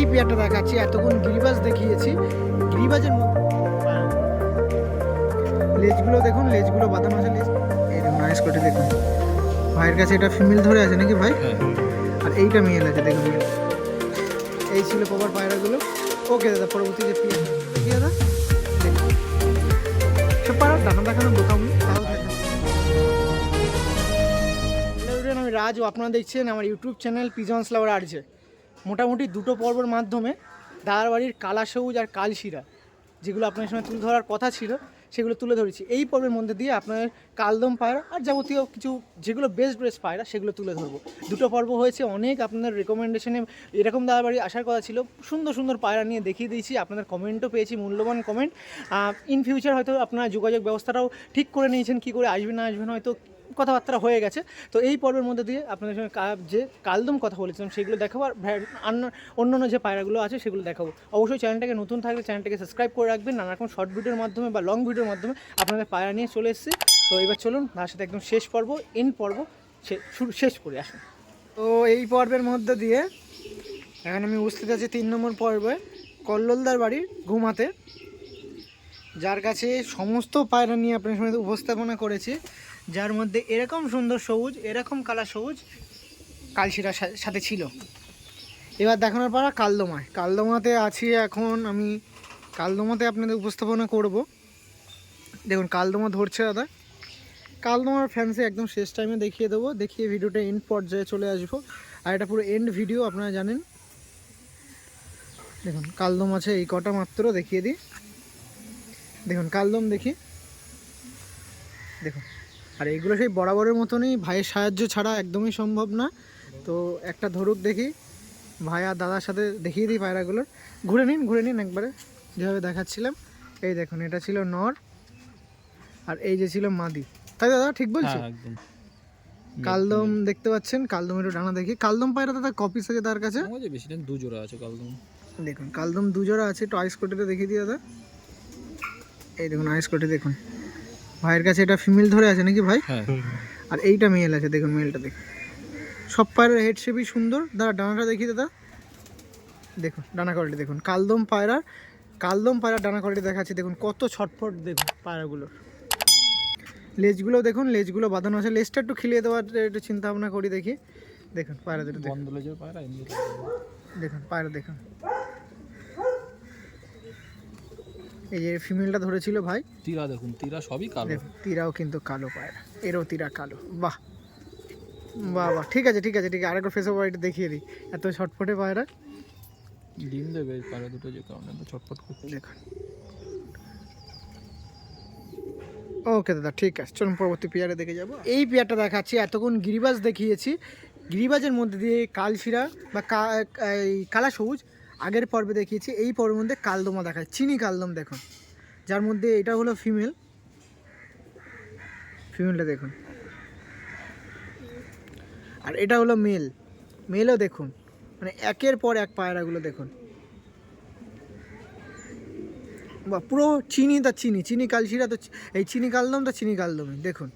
এই পেয়ারটা দেখাচ্ছি এতক্ষণ গিরিবাজ দেখিয়েছি। গিরিবাজের লেজগুলো দেখুন লেজগুলো বাদাম আছে লেজ এই দেখুন আইস কোটে দেখুন। ভাইয়ের কাছে এটা ফিমেল ধরে আছে নাকি ভাই? হ্যাঁ আর এইটা মেল আছে দেখুন এই ছিল কভার পায়রাগুলো। ওকে দাদা পরবর্তী যে পিয়া কি দাদা? সব পায়রা ডানা দেখানো বোকাম তাও থাকে হ্যালো এভরিওয়ান, আমি আপনারা দেখছেন আমার YouTube channel pigeons lover RJ মোটামুটি দুটো পর্বের মাধ্যমে দাদার বাড়ির কালা সবুজ আর কালশিরা যেগুলো আপনার সঙ্গে তুলে ধরার কথা ছিল, সেগুলো তুলে ধরেছি। এই পর্বের মধ্যে দিয়ে আপনার কালদম পায়রা আর যাবতীয় কিছু যেগুলো বেস্ট বেস্ট পায়রা, সেগুলো তুলে ধরবো। দুটো পর্ব হয়েছে অনেক, আপনাদের রেকমেন্ডেশনে এরকম দাদার বাড়ি আসার কথা ছিল। সুন্দর সুন্দর পায়রা নিয়ে দেখিয়ে দিয়েছি, আপনাদের কমেন্টও পেয়েছি, মূল্যবান কমেন্ট ইন ফিউচার হয়তো আপনারা যোগাযোগ ব্যবস্থাটাও ঠিক করে নিয়েছেন, কী করে আসবেন না আসবেন হয়তো কথাবার্তা হয়ে গেছে। তো এই পর্বের মধ্যে দিয়ে আপনাদের সঙ্গে যে কালদম কথা বলেছিলাম, সেগুলো দেখাবো আর অন্য- অন্যান্য যে পায়রাগুলো আছে, সেগুলো দেখাবো। অবশ্যই চ্যানেলটাকে নতুন থাকলে চ্যানেলটাকে সাবস্ক্রাইব করে রাখবেন। নানা রকম শর্ট ভিডিওর মাধ্যমে বা লং ভিডিওর মাধ্যমে আপনাদের পায়রা নিয়ে চলে এসেছি। তো এবার চলুন, তার সাথে একদম শেষ পর্ব এন পর্ব শেষ করে, আসুন। তো এই পর্বের মধ্যে দিয়ে এখন আমি উপস্থিত আছি তিন নম্বর পর্বে কল্লোলদার বাড়ির ঘুমাতে। যার কাছে সমস্ত পায়রা নিয়ে আপনার সঙ্গে উপস্থাপনা করেছি। যার মধ্যে এরকম সুন্দর সবুজ, এরকম কালার সবুজ কালশিরার সাথে ছিল। এবার দেখানোর পারা কালদমায়। কালদমাতে আছি এখন আমি, কালদমাতে আপনাদের উপস্থাপনা করব। দেখুন, কালদমা ধরছে দাদা। কালদমার ফ্যান্সি একদম শেষ টাইমে দেখিয়ে দেবো। দেখিয়ে ভিডিওটা এন্ড পর্যায়ে চলে আসব। আর এটা পুরো এন্ড ভিডিও আপনারা জানেন। দেখুন, কালদম আছে এই কটা মাত্র, দেখিয়ে দিই। দেখুন, কালদম দেখি। দেখুন। আর এইগুলো সেই বরাবরের মতনই ভাইয়ের সাহায্য ছাড়া একদমই সম্ভব না। তো একটা ধরুক দেখি ভাই আর দাদার সাথে দেখিয়ে দিই পায়রাগুলোর। ঘুরে নিন ঘুরে নিন একবারে যেভাবে দেখাচ্ছিলাম। এই দেখুন এটা ছিল নর আর এই যে ছিল মাদি। তাই দাদা ঠিক বলছি? হ্যাঁ একদম। কালদম দেখতে পাচ্ছেন কালদম একটু ডানা দেখি। কালদম পায়রা দাদা কপিস আছে তার কাছে? বেশি দিন দু জোড়া আছে কালদম। দেখুন কালদম দুজোড়া আছে একটু আইস কোটিতে দেখিয়ে দিই দাদা। এই দেখুন আইস কোটি দেখুন। ভাইয়ের কাছে এটা ফিমেল ধরে আছে নাকি ভাই? হ্যাঁ। আর এইটা মেল আছে দেখুন মেলটা দেখুন সব পায়রার হেড শেপই সুন্দর। দাদা ডানাটা দেখি দাদা। দেখুন ডানা কোয়ালিটি দেখুন। কালদম পায়রা কালদম পায়রার ডানা কোয়ালিটি দেখাচ্ছি। দেখুন কত ছটফট দেখুন পায়রাগুলোর। লেজগুলো দেখুন লেজগুলো বাঁধানো আছে। লেজটা একটু খিলিয়ে দেওয়ার একটু চিন্তা ভাবনা করি দেখি। দেখুন পায়রা দুটো দেখুন পায়রা দেখুন পায়রা দেখুন। এই যে ফিমেলটা ধরেছিল ভাই? তীরা দেখুন তীরা সবই কালো। তীরাও কিন্তু কালো পায়রা। এরও তীরা কালো। বাহ! বাহ বাহ ঠিক আছে ঠিক আছে ঠিক আছে। আরেকটা ফেসও বাড়িটা দেখিয়ে দিই। এত ছটফটে পায়রা? ডিম দেবে এই পায়রা দুটো যে কারণে ছটফট করছে। দেখুন। ওকে দাদা ঠিক আছে। চলুন পরবর্তী পেয়ারে দেখে যাব। এই পেয়ারটা দেখাচ্ছি এতক্ষণ গিরিবাজ দেখিয়েছি। গিরিবাজের মধ্যে দিয়ে কালশিরা বা কালা সবুজ আগের পর্বে দেখিয়েছি, এই পর্বের মধ্যে কালদমা দেখায়, চিনি কালদম দেখুন। যার মধ্যে এটা হলো ফিমেল। ফিমেলটা দেখুন। আর এটা হলো মেল। মেলও দেখুন মানে একের পর এক পায়রাগুলো দেখুন। বা পুরো চিনি তা চিনি চিনি কালশিরা তো এই চিনি কালদম তো চিনি কালদমই, দেখুন।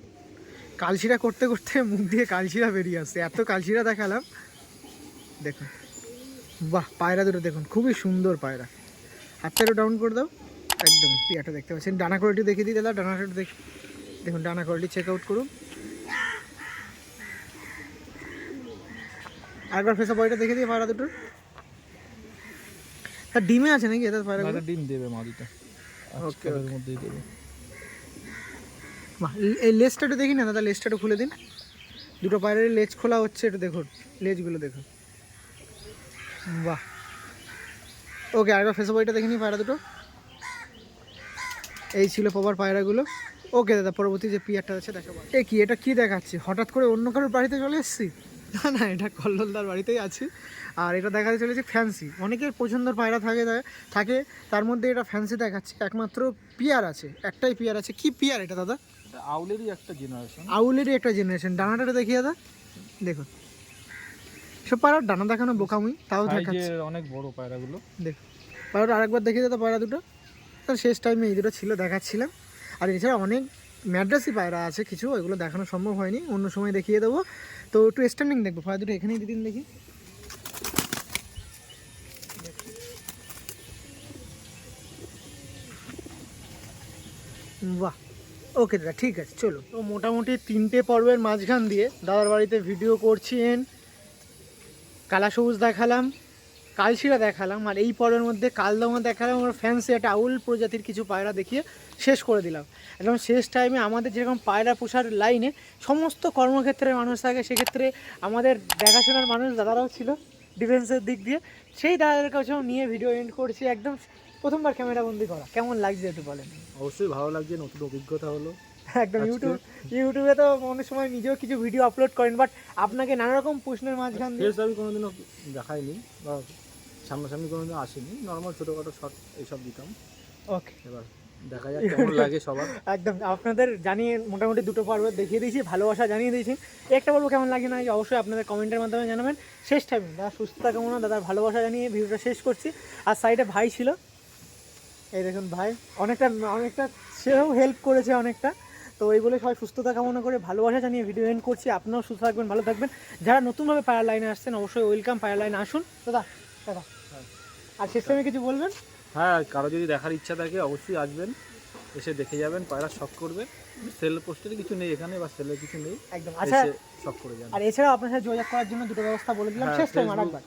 কালশিরা করতে করতে মুখ দিয়ে কালশিরা বেরিয়ে আসছে, এত কালশিরা দেখালাম। দেখুন। বাহ পায়রা দুটো দেখুন খুবই সুন্দর পায়রা। হাতটা একটু ডাউন করে দাও। একদম পিয়াটা দেখতে পাচ্ছেন। ডানা কোয়ালিটি দেখিয়ে দিই দাদা ডানা দেখি দেখুন ডানা কোয়ালিটি চেক আউট করুন। আরেকবার ফেসা বয়টা দেখে দিই পায়রা দুটোর। তা ডিমে আছে নাকি এটা পায়রা ডিম দেবে মাদিটা Okay, ওকে মধ্যেই দেবে। বাহ, এই লেজটা একটু দেখি না দাদা লেজটা একটু খুলে দিন। দুটো পায়রের লেজ খোলা হচ্ছে একটু দেখুন লেজগুলো দেখুন। বাহ। ওকে আরেকবার ফেসে বইটা দেখে নিই পায়রা দুটো। এই ছিল পাবার পায়রাগুলো। ওকে দাদা পরবর্তী যে পিয়ারটা আছে দেখাবো। এ কি এটা কি দেখাচ্ছি? হঠাৎ করে অন্য কারোর বাড়িতে চলে এসেছি? না না এটা কল্লোলদার বাড়িতেই আছি। আর এটা দেখাতে চলেছে ফ্যান্সি অনেকের পছন্দের পায়রা থাকে থাকে তার মধ্যে এটা ফ্যান্সি দেখাচ্ছি। একমাত্র পিয়ার আছে একটাই পিয়ার আছে। কি পিয়ার এটা দাদা? আউলেরই একটা জেনারেশন আউলেরই একটা জেনারেশন ডানাটা দেখি দাদা দেখুন। সব পায়রার ডানা দেখানো বোকামুই তাও দেখাচ্ছে। অনেক বড় পায়রাগুলো। দেখ পায়রা আরেকবার দেখিয়ে দিতে পায়রা দুটো। তার শেষ টাইমে এই দুটো ছিল দেখাচ্ছিলাম। আর এছাড়া অনেক ম্যাড্রাসি পায়রা আছে কিছু ওইগুলো দেখানো সম্ভব হয়নি। অন্য সময় দেখিয়ে দেবো। তো একটু স্ট্যান্ডিং দেখব পায়রা দুটো এখানেই দিদিন দেখি। বাহ ওকে দাদা ঠিক আছে চলো। তো মোটামুটি তিনটে পর্বের মাঝখান দিয়ে দাদার বাড়িতে ভিডিও করছি এন্ড কালা সবুজ দেখালাম, কালশিরা দেখালাম, আর এই পর্বের মধ্যে কালদমা দেখালাম, আমার ফ্যান্সি একটা আউল প্রজাতির কিছু পায়রা দেখিয়ে শেষ করে দিলাম। একদম শেষ টাইমে আমাদের যেরকম পায়রা পোষার লাইনে সমস্ত কর্মক্ষেত্রে মানুষ থাকে, সেক্ষেত্রে আমাদের দেখাশোনার মানুষ দাদারাও ছিল ডিফেন্সের দিক দিয়ে। সেই দাদাদের কাছেও নিয়ে ভিডিও এন্ড করছি, একদম প্রথমবার ক্যামেরা বন্দি করা। কেমন লাগছে একটু বলেন। অবশ্যই ভালো লাগছে, নতুন অভিজ্ঞতা হলো। একদম ইউটিউব ইউটিউবে তো অনেক সময় নিজেও কিছু ভিডিও আপলোড করেন বাট আপনাকে নানা রকম প্রশ্নের মাঝখান দিয়ে ফেস আমি কোনোদিনও দেখাইনি বা সামনাসামনি কোনোদিনও আসেনি। নর্মাল ছোটোখাটো শর্ট এইসব দিতাম। ওকে এবার দেখা যাক কেমন লাগে সবার। একদম আপনাদের জানিয়ে মোটামুটি দুটো পর্ব দেখিয়ে দিয়েছি ভালোবাসা জানিয়ে দিয়েছি। একটা পর্ব কেমন লাগে না অবশ্যই আপনাদের কমেন্টের মাধ্যমে জানাবেন। শেষ টাইম দাদা সুস্থতা কামনা দাদার ভালোবাসা জানিয়ে ভিডিওটা শেষ করছি। আর সাইডে ভাই ছিল। এই দেখুন ভাই অনেকটা অনেকটা সেও হেল্প করেছে অনেকটা। তো এই বলে সবাই সুস্থতা কামনা করে ভালোবাসা জানিয়ে ভিডিও এন্ড করছি। আপনারাও সুস্থ থাকবেন ভালো থাকবেন। যারা নতুনভাবে পায়ার লাইনে আসছেন অবশ্যই ওয়েলকাম পায়ার লাইনে আসুন। দাদা দাদা। আর শেষ টাইমে কিছু বলবেন? হ্যাঁ কারও যদি দেখার ইচ্ছা থাকে অবশ্যই আসবেন। এসে দেখে যাবেন পায়রা শখ করবে। সেল পোস্টের কিছু নেই এখানে বা সেলের কিছু নেই। একদম। আচ্ছা শখ করে যান আর এছাড়াও আপনার সাথে যোগাযোগ করার জন্য দুটো ব্যবস্থা বলে দিলাম। হ্যাঁ, শেষ টাইম আর Facebook- একবার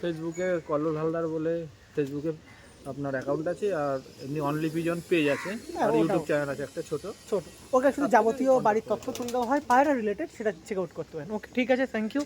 ফেসবুকে কল্লোল হালদার বলে ফেসবুকে আপনার অ্যাকাউন্ট আছে আর এমনি অনলি ভিজন পেজ আছে। হ্যাঁ, আর ইউটিউব চ্যানেল আছে একটা ছোট। ছোট। ওকে শুধু যাবতীয় বাড়ির তথ্য তুলে দেওয়া হয় পায়রা রিলেটেড সেটা চেক আউট করতে পারেন। ওকে ঠিক আছে থ্যাংক ইউ